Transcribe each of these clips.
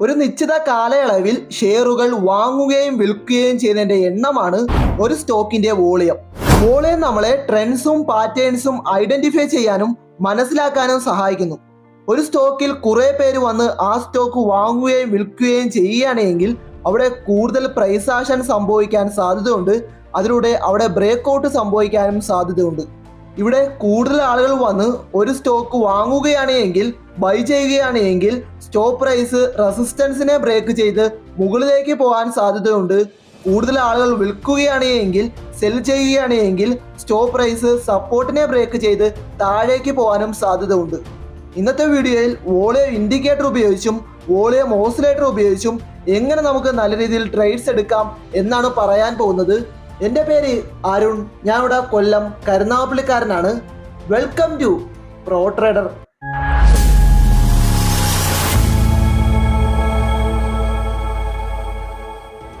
ഒരു നിശ്ചിത കാലയളവിൽ ഷെയറുകൾ വാങ്ങുകയും വിൽക്കുകയും ചെയ്യുന്നതിന്റെ എണ്ണമാണ് ഒരു സ്റ്റോക്കിന്റെ വോളിയം. വോളിയം നമ്മളെ ട്രെൻഡ്സും പാറ്റേൺസും ഐഡന്റിഫൈ ചെയ്യാനും മനസ്സിലാക്കാനും സഹായിക്കുന്നു. ഒരു സ്റ്റോക്കിൽ കുറെ പേര് വന്ന് ആ സ്റ്റോക്ക് വാങ്ങുകയും വിൽക്കുകയും ചെയ്യുകയാണെങ്കിൽ അവിടെ കൂടുതൽ പ്രൈസ് ആഷൻ സംഭവിക്കാൻ സാധ്യതയുണ്ട്. അതിലൂടെ അവിടെ ബ്രേക്ക് ഔട്ട് സംഭവിക്കാനും സാധ്യതയുണ്ട്. ഇവിടെ കൂടുതൽ ആളുകൾ വന്ന് ഒരു സ്റ്റോക്ക് വാങ്ങുകയാണ് എങ്കിൽ ബൈ ചെയ്യുകയാണ് എങ്കിൽ സ്റ്റോപ്പ് പ്രൈസ് റെസിസ്റ്റൻസിനെ ബ്രേക്ക് ചെയ്ത് മുകളിലേക്ക് പോകാൻ സാധ്യതയുണ്ട്. കൂടുതൽ ആളുകൾ വിൽക്കുകയാണ് എങ്കിൽ സെൽ ചെയ്യുകയാണ് എങ്കിൽ സ്റ്റോപ്പ് പ്രൈസ് സപ്പോർട്ടിനെ ബ്രേക്ക് ചെയ്ത് താഴേക്ക് പോകാനും സാധ്യതയുണ്ട്. ഇന്നത്തെ വീഡിയോയിൽ വോളിയം ഇൻഡിക്കേറ്റർ ഉപയോഗിച്ചും വോളിയം മോസിലേറ്റർ ഉപയോഗിച്ചും എങ്ങനെ നമുക്ക് നല്ല രീതിയിൽ ട്രേഡ്സ് എടുക്കാം എന്നാണ് പറയാൻ പോകുന്നത്. എന്റെ പേര് അരുൺ. ഞാൻ ഇവിടെ കൊല്ലം കരുനാഗപ്പള്ളിക്കാരനാണ്. വെൽക്കം ടു പ്രോ ട്രേഡർ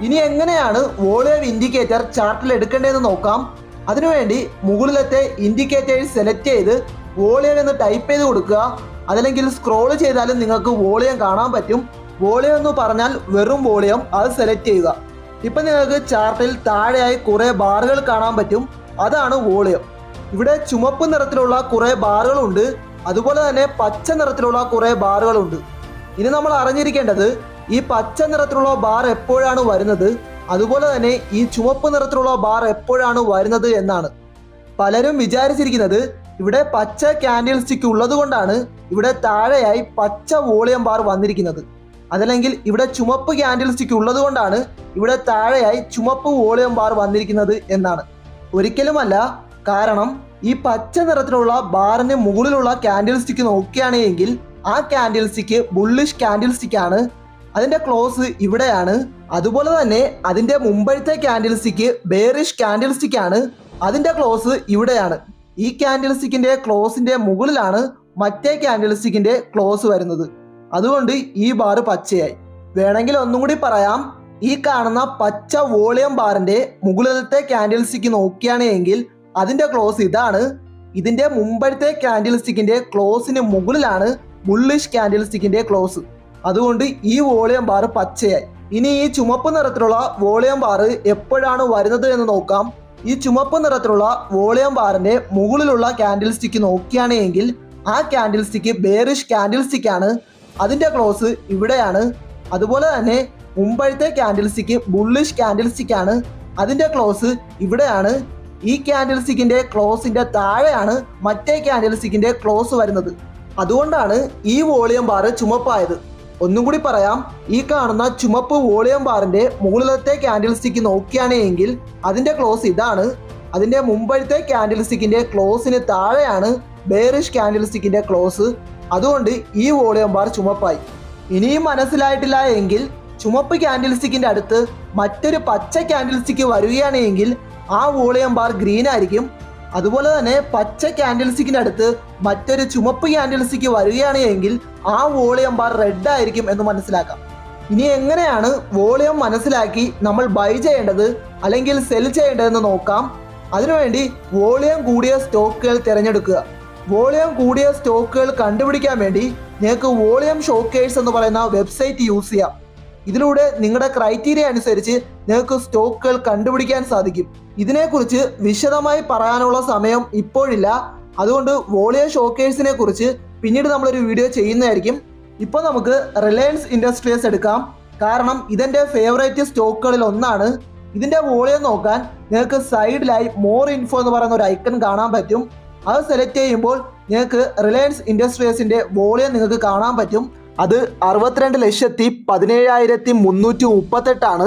ഇനി എങ്ങനെയാണ് വോളിയം ഇൻഡിക്കേറ്റർ ചാർട്ടിൽ എടുക്കേണ്ടതെന്ന് നോക്കാം. അതിനുവേണ്ടി മുകളിലത്തെ ഇൻഡിക്കേറ്റേഴ്സ് സെലക്ട് ചെയ്ത് വോളിയം എന്ന് ടൈപ്പ് ചെയ്ത് കൊടുക്കുക. അതല്ലെങ്കിൽ സ്ക്രോൾ ചെയ്താലും നിങ്ങൾക്ക് വോളിയം കാണാൻ പറ്റും. വോളിയം എന്ന് പറഞ്ഞാൽ വെറും വോളിയം അത് സെലക്ട് ചെയ്യുക. ഇപ്പം നിങ്ങൾക്ക് ചാർട്ടിൽ താഴെയായി കുറേ ബാറുകൾ കാണാൻ പറ്റും. അതാണ് വോളിയം. ഇവിടെ ചുമപ്പ് നിറത്തിലുള്ള കുറേ ബാറുകളുണ്ട്. അതുപോലെ തന്നെ പച്ച നിറത്തിലുള്ള കുറേ ബാറുകളുണ്ട്. ഇനി നമ്മൾ അറിഞ്ഞിരിക്കേണ്ടത് ഈ പച്ച നിറത്തിലുള്ള ബാർ എപ്പോഴാണ് വരുന്നത്? അതുപോലെ തന്നെ ഈ ചുവപ്പ് നിറത്തിലുള്ള ബാർ എപ്പോഴാണ് വരുന്നത് എന്നാണ്. പലരും വിചാരിച്ചിരിക്കുന്നത് ഇവിടെ പച്ച ക്യാൻഡിൽ സ്റ്റിക്ക് ഉള്ളത് കൊണ്ടാണ് ഇവിടെ താഴെയായി പച്ച വോളിയം ബാർ വന്നിരിക്കുന്നത്. അതല്ലെങ്കിൽ ഇവിടെ ചുമപ്പ് ക്യാൻഡിൽ സ്റ്റിക്ക് ഉള്ളത് കൊണ്ടാണ് ഇവിടെ താഴെയായി ചുമപ്പ് വോളിയം ബാർ വന്നിരിക്കുന്നത് എന്നാണ്. ഒരിക്കലുമല്ല കാരണം ഈ പച്ച നിറത്തിലുള്ള ബാറിന് മുകളിലുള്ള ക്യാൻഡിൽ സ്റ്റിക്ക് നോക്കുകയാണെങ്കിൽ ആ candle stick bullish candlestick ആണ് അതിന്റെ ക്ലോസ് ഇവിടെയാണ്. അതുപോലെ തന്നെ അതിന്റെ മുമ്പഴത്തെ candle stick bearish candle stick ആണ്. അതിന്റെ ക്ലോസ് ഇവിടെയാണ്. ഈ കാൻഡിൽ സ്റ്റിക്കിന്റെ ക്ലോസിന്റെ മുകളിലാണ് മറ്റേ കാൻഡിൽ സ്റ്റിക്കിന്റെ ക്ലോസ് വരുന്നത്. അതുകൊണ്ട് ഈ ബാർ പച്ചയായി. വേണമെങ്കിൽ ഒന്നും കൂടി പറയാം. ഈ കാണുന്ന പച്ച വോളിയം ബാറിന്റെ മുകളിലത്തെ കാൻഡിൽ സ്റ്റിക്ക് അതിന്റെ ക്ലോസ് ഇതാണ്. ഇതിന്റെ മുമ്പഴത്തെ കാൻഡിൽ സ്റ്റിക്കിന്റെ ക്ലോസിന് മുകളിലാണ് ബുള്ളിഷ് കാൻഡിൽ സ്റ്റിക്കിന്റെ ക്ലോസ് അതുകൊണ്ട് ഈ വോളിയം ബാർ പച്ചയായി. ഇനി ഈ ചുമപ്പ് നിറത്തിലുള്ള വോളിയം ബാർ എപ്പോഴാണ് വരുന്നത് എന്ന് നോക്കാം. ഈ ചുമപ്പ് നിറത്തിലുള്ള വോളിയം ബാറിന്റെ മുകളിലുള്ള ക്യാൻഡിൽ സ്റ്റിക്ക് നോക്കുകയാണെങ്കിൽ ആ candle stick bearish candlestick ആണ്. അതിന്റെ ക്ലോസ് ഇവിടെയാണ്. അതുപോലെ തന്നെ മുമ്പഴത്തെ candle stick bullish candlestick ആണ്. അതിന്റെ ക്ലോസ് ഇവിടെയാണ്. ഈ ക്യാൻഡിൽ സ്റ്റിക്കിന്റെ ക്ലോസിന്റെ താഴെയാണ് മറ്റേ ക്യാൻഡിൽ സ്റ്റിക്കിന്റെ ക്ലോസ് വരുന്നത്. അതുകൊണ്ടാണ് ഈ വോളിയം ബാർ ചുമപ്പായത്. ഒന്നും കൂടി പറയാം. ഈ കാണുന്ന ചുമപ്പ് വോളിയം ബാറിന്റെ മുകളിലത്തെ ക്യാൻഡിൽ സ്റ്റിക്ക് നോക്കുകയാണ് എങ്കിൽ അതിന്റെ ക്ലോസ് ഇതാണ്. അതിന്റെ മുമ്പഴത്തെ ക്യാൻഡിൽ സ്റ്റിക്കിന്റെ ക്ലോസിന് താഴെയാണ് ബേറിഷ് ക്യാൻഡിൽ സ്റ്റിക്കിന്റെ ക്ലോസ് അതുകൊണ്ട് ഈ വോളിയം ബാർ ചുമപ്പായി. ഇനിയും മനസ്സിലായിട്ടില്ല എങ്കിൽ ചുമപ്പ് ക്യാൻഡിൽ സ്റ്റിക്കിന്റെ അടുത്ത് മറ്റൊരു പച്ച ക്യാൻഡിൽ സ്റ്റിക്ക് വരികയാണെങ്കിൽ ആ വോളിയം ബാർ ഗ്രീൻ ആയിരിക്കും. അതുപോലെ തന്നെ പച്ച ക്യാൻഡിൽ സ്റ്റിക്കിന്റെ അടുത്ത് മറ്റൊരു ചുമപ്പ് ക്യാൻഡിൽ സ്റ്റിക്ക് വരികയാണ് എങ്കിൽ ആ വോളിയം ബാർ റെഡ് ആയിരിക്കും എന്ന് മനസ്സിലാക്കാം. ഇനി എങ്ങനെയാണ് വോളിയം മനസ്സിലാക്കി നമ്മൾ ബൈ ചെയ്യേണ്ടത് അല്ലെങ്കിൽ സെൽ ചെയ്യേണ്ടതെന്ന് നോക്കാം. അതിനുവേണ്ടി വോളിയം കൂടിയ സ്റ്റോക്കുകൾ തിരഞ്ഞെടുക്കുക. വോളിയം കൂടിയ സ്റ്റോക്കുകൾ കണ്ടുപിടിക്കാൻ വേണ്ടി നിങ്ങൾക്ക് വോളിയം ഷോക്കേഴ്സ് എന്ന് പറയുന്ന വെബ്സൈറ്റ് യൂസ് ചെയ്യാം. ഇതിലൂടെ നിങ്ങളുടെ ക്രൈറ്റീരിയ അനുസരിച്ച് നിങ്ങൾക്ക് സ്റ്റോക്കുകൾ കണ്ടുപിടിക്കാൻ സാധിക്കും. ഇതിനെക്കുറിച്ച് വിശദമായി പറയാനുള്ള സമയം ഇപ്പോഴില്ല. അതുകൊണ്ട് വോളിയം ഷോക്കേഴ്സിനെ കുറിച്ച് പിന്നീട് നമ്മളൊരു വീഡിയോ ചെയ്യുന്നതായിരിക്കും. ഇപ്പോൾ നമുക്ക് റിലയൻസ് ഇൻഡസ്ട്രീസ് എടുക്കാം. കാരണം ഇതിന്റെ ഫേവറേറ്റ് സ്റ്റോക്കുകളിൽ ഒന്നാണ്. ഇതിന്റെ വോളിയം നോക്കാൻ നിങ്ങൾക്ക് സൈഡിലായി മോർ ഇൻഫോ എന്ന് പറയുന്ന ഒരു ഐക്കൺ കാണാൻ പറ്റും. അത് സെലക്ട് ചെയ്യുമ്പോൾ നിങ്ങൾക്ക് റിലയൻസ് ഇൻഡസ്ട്രീസിന്റെ വോളിയം നിങ്ങൾക്ക് കാണാൻ പറ്റും. അത് അറുപത്തിരണ്ട് ലക്ഷത്തി പതിനേഴായിരത്തി മുന്നൂറ്റി മുപ്പത്തെട്ടാണ്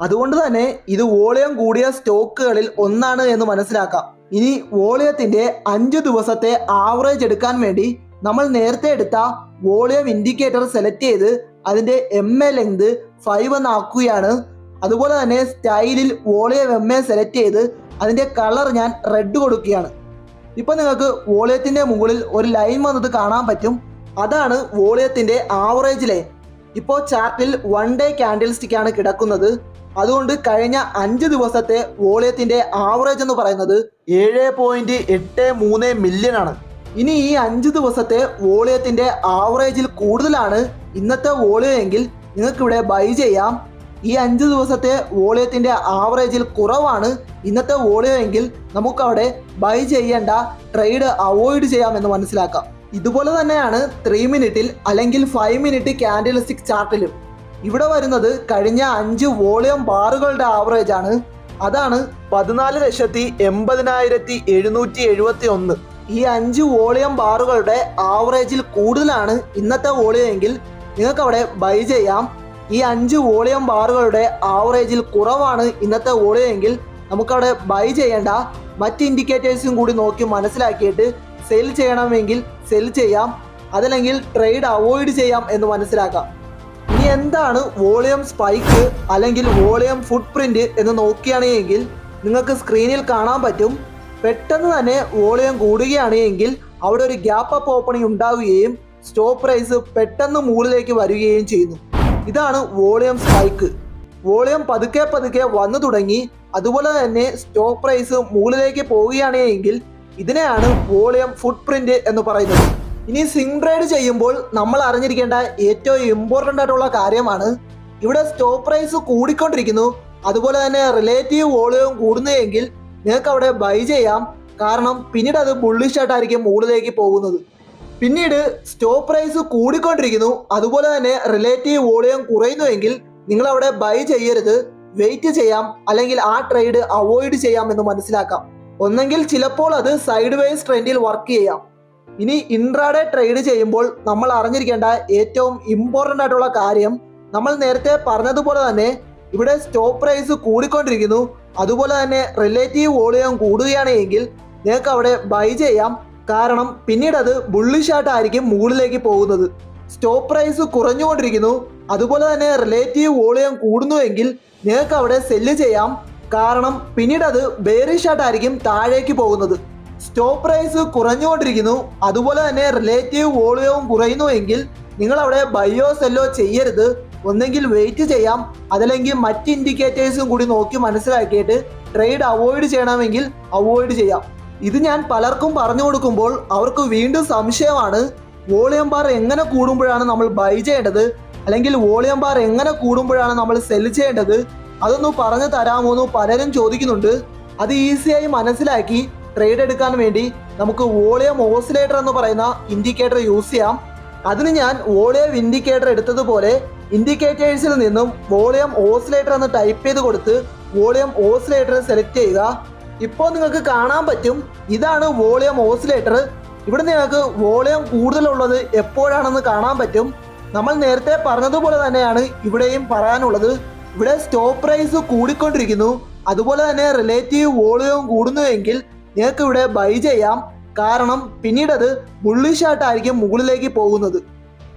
അതുകൊണ്ട് തന്നെ ഇത് വോളിയം കൂടിയ സ്റ്റോക്കുകളിൽ ഒന്നാണ് എന്ന് മനസ്സിലാക്കാം. ഇനി വോളിയത്തിന്റെ അഞ്ച് ദിവസത്തെ ആവറേജ് എടുക്കാൻ വേണ്ടി നമ്മൾ നേരത്തെ എടുത്ത വോളിയം ഇൻഡിക്കേറ്റർ സെലക്ട് ചെയ്ത് അതിന്റെ എം എ ലെങ്ത് ഫൈവ് എന്ന് ആക്കുകയാണ്. അതുപോലെ തന്നെ സ്റ്റൈലിൽ വോളിയം എം എ സെലക്ട് ചെയ്ത് അതിന്റെ കളർ ഞാൻ റെഡ് കൊടുക്കുകയാണ്. ഇപ്പൊ നിങ്ങൾക്ക് വോളിയത്തിന്റെ മുകളിൽ ഒരു ലൈൻ വന്നത് കാണാൻ പറ്റും. അതാണ് വോളിയത്തിന്റെ ആവറേജ് ലൈൻ ഇപ്പോൾ ചാർട്ടിൽ വൺ ഡേ ക്യാൻഡിൽ സ്റ്റിക്കാണ് കിടക്കുന്നത്. അതുകൊണ്ട് കഴിഞ്ഞ അഞ്ച് ദിവസത്തെ വോളിയത്തിന്റെ ആവറേജ് എന്ന് പറയുന്നത് ഏഴ് പോയിന്റ് എട്ട് മൂന്ന് മില്യൺ ആണ്. ഇനി ഈ അഞ്ച് ദിവസത്തെ വോളിയത്തിന്റെ ആവറേജിൽ കൂടുതലാണ് ഇന്നത്തെ വോളിയം എങ്കിൽ നിങ്ങൾക്കിവിടെ ബൈ ചെയ്യാം. ഈ അഞ്ച് ദിവസത്തെ വോളിയത്തിന്റെ ആവറേജിൽ കുറവാണ് ഇന്നത്തെ വോളിയം എങ്കിൽ നമുക്കവിടെ ബൈ ചെയ്യേണ്ട ട്രേഡ് അവോയ്ഡ് ചെയ്യാം എന്ന് മനസ്സിലാക്കാം. ഇതുപോലെ തന്നെയാണ് ത്രീ മിനിറ്റിൽ അല്ലെങ്കിൽ ഫൈവ് മിനിറ്റ് ക്യാൻഡിലിസ്റ്റിക് ചാർട്ടിലും ഇവിടെ വരുന്നത് കഴിഞ്ഞ അഞ്ച് വോളിയം ബാറുകളുടെ ആവറേജ് ആണ്. അതാണ് പതിനാല് ലക്ഷത്തി എൺപതിനായിരത്തി എഴുന്നൂറ്റി എഴുപത്തി ഒന്ന് ഈ അഞ്ച് വോളിയം ബാറുകളുടെ ആവറേജിൽ കൂടുതലാണ് ഇന്നത്തെ വോളിയം എങ്കിൽ നിങ്ങൾക്ക് അവിടെ ബൈ ചെയ്യാം. ഈ അഞ്ച് വോളിയം ബാറുകളുടെ ആവറേജിൽ കുറവാണ് ഇന്നത്തെ വോളിയം എങ്കിൽ നമുക്കവിടെ ബൈ ചെയ്യേണ്ട മറ്റ് ഇൻഡിക്കേറ്റേഴ്സും കൂടി നോക്കി മനസ്സിലാക്കിയിട്ട് സെൽ ചെയ്യണമെങ്കിൽ സെൽ ചെയ്യാം. അതല്ലെങ്കിൽ ട്രേഡ് അവോയ്ഡ് ചെയ്യാം എന്ന് മനസ്സിലാക്കാം. ഇനി എന്താണ് വോളിയം സ്പൈക്ക് അല്ലെങ്കിൽ വോളിയം ഫുട് പ്രിന്റ് എന്ന് നോക്കുകയാണെങ്കിൽ നിങ്ങൾക്ക് സ്ക്രീനിൽ കാണാൻ പറ്റും. പെട്ടെന്ന് തന്നെ വോളിയം കൂടുകയാണ് എങ്കിൽ അവിടെ ഒരു ഗ്യാപ്പ് അപ്പ് ഓപ്പണിംഗ് ഉണ്ടാവുകയും സ്റ്റോപ്പ് പ്രൈസ് പെട്ടെന്ന് മുകളിലേക്ക് വരികയും ചെയ്യുന്നു. ഇതാണ് വോളിയം സ്പൈക്ക്. വോളിയം പതുക്കെ പതുക്കെ വന്നു തുടങ്ങി. അതുപോലെ തന്നെ സ്റ്റോക്ക് പ്രൈസ് മുകളിലേക്ക് പോവുകയാണ് എങ്കിൽ ഇതിനെയാണ് വോളിയം ഫുട് പ്രിന്റ് എന്ന് പറയുന്നത്. ഇനി സിംഗ് ട്രേഡ് ചെയ്യുമ്പോൾ നമ്മൾ അറിഞ്ഞിരിക്കേണ്ട ഏറ്റവും ഇമ്പോർട്ടന്റ് ആയിട്ടുള്ള കാര്യമാണ്. ഇവിടെ സ്റ്റോക്ക് പ്രൈസ് കൂടിക്കൊണ്ടിരിക്കുന്നു. അതുപോലെ തന്നെ റിലേറ്റീവ് വോളിയം കൂടുന്നതെങ്കിൽ നിങ്ങൾക്ക് അവിടെ ബൈ ചെയ്യാം. കാരണം പിന്നീട് അത് ബുള്ളിഷ് ആയിട്ടായിരിക്കും മുകളിലേക്ക് പോകുന്നത്. പിന്നീട് സ്റ്റോക്ക് പ്രൈസ് കൂടിക്കൊണ്ടിരിക്കുന്നു. അതുപോലെ തന്നെ റിലേറ്റീവ് വോളിയം കുറയുന്നുവെങ്കിൽ നിങ്ങൾ അവിടെ ബൈ ചെയ്യരുത്. വെയിറ്റ് ചെയ്യാം. അല്ലെങ്കിൽ ആ ട്രേഡ് അവോയ്ഡ് ചെയ്യാം എന്ന് മനസ്സിലാക്കാം. ഒന്നെങ്കിൽ ചിലപ്പോൾ അത് സൈഡ് വേസ് ട്രെൻഡിൽ വർക്ക് ചെയ്യാം. ഇനി ഇൻട്രാഡേ ട്രേഡ് ചെയ്യുമ്പോൾ നമ്മൾ അറിഞ്ഞിരിക്കേണ്ട ഏറ്റവും ഇമ്പോർട്ടന്റ് ആയിട്ടുള്ള കാര്യം നമ്മൾ നേരത്തെ പറഞ്ഞതുപോലെ തന്നെ ഇവിടെ സ്റ്റോപ്പ് പ്രൈസ് കൂടിക്കൊണ്ടിരിക്കുന്നു. അതുപോലെ തന്നെ റിലേറ്റീവ് വോളിയം കൂടുകയാണ് എങ്കിൽ നിങ്ങൾക്ക് അവിടെ ബൈ ചെയ്യാം. കാരണം പിന്നീട് അത് ബുള്ളിഷായിട്ടായിരിക്കും മുകളിലേക്ക് പോകുന്നത്. സ്റ്റോപ്പ് പ്രൈസ് കുറഞ്ഞുകൊണ്ടിരിക്കുന്നു. അതുപോലെ തന്നെ റിലേറ്റീവ് വോളിയം കൂടുന്നുവെങ്കിൽ നിങ്ങൾക്ക് അവിടെ സെല്ല് ചെയ്യാം. കാരണം പിന്നീട് അത് ബേറിഷായിട്ടായിരിക്കും താഴേക്ക് പോകുന്നത്. സ്റ്റോക്ക് പ്രൈസ് കുറഞ്ഞുകൊണ്ടിരിക്കുന്നു. അതുപോലെ തന്നെ റിലേറ്റീവ് വോളിയവും കുറയുന്നു എങ്കിൽ നിങ്ങൾ അവിടെ ബയോ സെല്ലോ ചെയ്യരുത്. ഒന്നെങ്കിൽ വെയിറ്റ് ചെയ്യാം. അതല്ലെങ്കിൽ മറ്റ് ഇൻഡിക്കേറ്റേഴ്സും കൂടി നോക്കി മനസ്സിലാക്കിയിട്ട് ട്രേഡ് അവോയ്ഡ് ചെയ്യണമെങ്കിൽ അവോയ്ഡ് ചെയ്യാം. ഇത് ഞാൻ പലർക്കും പറഞ്ഞു കൊടുക്കുമ്പോൾ അവർക്ക് വീണ്ടും സംശയമാണ്. വോളിയം ബാർ എങ്ങനെ കൂടുമ്പോഴാണ് നമ്മൾ ബൈ ചെയ്യേണ്ടത്? അല്ലെങ്കിൽ വോളിയം ബാർ എങ്ങനെ കൂടുമ്പോഴാണ് നമ്മൾ സെൽ ചെയ്യേണ്ടത്? അതൊന്ന് പറഞ്ഞു തരാമോ എന്ന് പലരും ചോദിക്കുന്നുണ്ട്. അത് ഈസിയായി മനസ്സിലാക്കി ട്രേഡ് എടുക്കാൻ വേണ്ടി നമുക്ക് വോളിയം ഓസിലേറ്റർ എന്ന് പറയുന്ന ഇൻഡിക്കേറ്റർ യൂസ് ചെയ്യാം. അതിന് ഞാൻ വോളിയം ഇൻഡിക്കേറ്റർ എടുത്തതുപോലെ ഇൻഡിക്കേറ്റേഴ്സിൽ നിന്നും വോളിയം ഓസിലേറ്റർ എന്ന് ടൈപ്പ് ചെയ്ത് കൊടുത്ത് വോളിയം ഓസിലേറ്റർ സെലക്ട് ചെയ്യുക. ഇപ്പോൾ നിങ്ങൾക്ക് കാണാൻ പറ്റും ഇതാണ് വോളിയം ഓസിലേറ്റർ ഇവിടെ നിങ്ങൾക്ക് വോളിയം കൂടുതലുള്ളത് എപ്പോഴാണെന്ന് കാണാൻ പറ്റും. നമ്മൾ നേരത്തെ പറഞ്ഞതുപോലെ തന്നെയാണ് ഇവിടെയും പറയാനുള്ളത്. ഇവിടെ സ്റ്റോപ്പ് പ്രൈസ് കൂടിക്കൊണ്ടിരിക്കുന്നു. അതുപോലെ തന്നെ റിലേറ്റീവ് വോളിയവും കൂടുന്നുവെങ്കിൽ നിങ്ങൾക്ക് ഇവിടെ ബൈ ചെയ്യാം. കാരണം പിന്നീട് അത് ബുള്ളിഷ് ആയിട്ടായിരിക്കും മുകളിലേക്ക് പോകുന്നത്.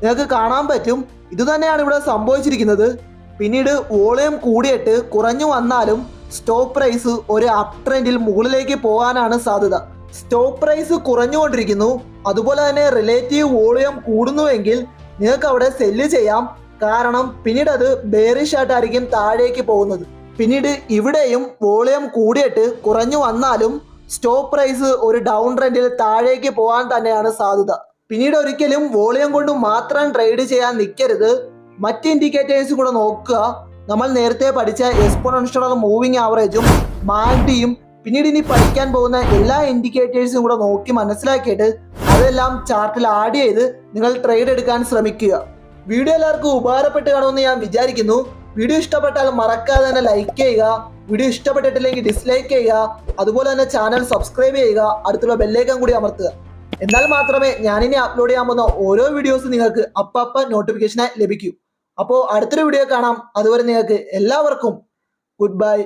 നിങ്ങൾക്ക് കാണാൻ പറ്റും ഇതുതന്നെയാണ് ഇവിടെ സംഭവിച്ചിരിക്കുന്നത്. പിന്നീട് വോളിയം കൂടിയിട്ട് കുറഞ്ഞു വന്നാലും സ്റ്റോക്ക് പ്രൈസ് ഒരു അപ് ട്രെൻഡിൽ മുകളിലേക്ക് പോകാനാണ് സാധ്യത. സ്റ്റോക്ക് പ്രൈസ് കുറഞ്ഞുകൊണ്ടിരിക്കുന്നു അതുപോലെ തന്നെ റിലേറ്റീവ് വോളിയം കൂടുന്നുവെങ്കിൽ നിങ്ങൾക്ക് അവിടെ സെല്ല് ചെയ്യാം. കാരണം പിന്നീട് അത് ബേറിഷ് ആയിട്ടായിരിക്കും താഴേക്ക് പോകുന്നത്. പിന്നീട് ഇവിടെയും വോളിയം കൂടിയിട്ട് കുറഞ്ഞു വന്നാലും സ്റ്റോക്ക് പ്രൈസ് ഒരു ഡൗൺ ട്രെൻഡിൽ താഴേക്ക് പോകാൻ തന്നെയാണ് സാധ്യത. പിന്നീട് ഒരിക്കലും വോളിയം കൊണ്ട് മാത്രം ട്രേഡ് ചെയ്യാൻ നിൽക്കരുത് മറ്റ് ഇൻഡിക്കേറ്റേഴ്സ് കൂടെ നോക്കുക. നമ്മൾ നേരത്തെ പഠിച്ച എക്സ്പോണൻഷ്യൽ മൂവിങ് ആവറേജും മാൻഡിയും പിന്നീട് ഇനി പഠിക്കാൻ പോകുന്ന എല്ലാ ഇൻഡിക്കേറ്റേഴ്സും കൂടെ നോക്കി മനസ്സിലാക്കിയിട്ട് അതെല്ലാം ചാർട്ടിൽ ആഡ് ചെയ്ത് നിങ്ങൾ ട്രേഡ് എടുക്കാൻ ശ്രമിക്കുക. വീഡിയോ എല്ലാവർക്കും ഉപകാരപ്പെട്ട് കാണുമെന്ന് ഞാൻ വിചാരിക്കുന്നു. വീഡിയോ ഇഷ്ടപ്പെട്ടാൽ മറക്കാതെ തന്നെ ലൈക്ക് ചെയ്യുക വീഡിയോ ഇഷ്ടപ്പെട്ടിട്ടില്ലെങ്കിൽ ഡിസ്ലൈക്ക് ചെയ്യുക അതുപോലെ തന്നെ ചാനൽ സബ്സ്ക്രൈബ് ചെയ്യുക അടുത്തുള്ള ബെല്ലേക്കൻ കൂടി അമർത്തുക. എന്നാൽ മാത്രമേ ഞാനിനി അപ്ലോഡ് ചെയ്യാൻ പോകുന്ന ഓരോ വീഡിയോസ് നിങ്ങൾക്ക് അപ്പപ്പ നോട്ടിഫിക്കേഷനായി ലഭിക്കൂ. അപ്പോൾ അടുത്തൊരു വീഡിയോ കാണാം. അതുവരെ നിങ്ങൾക്ക് എല്ലാവർക്കും ഗുഡ് ബൈ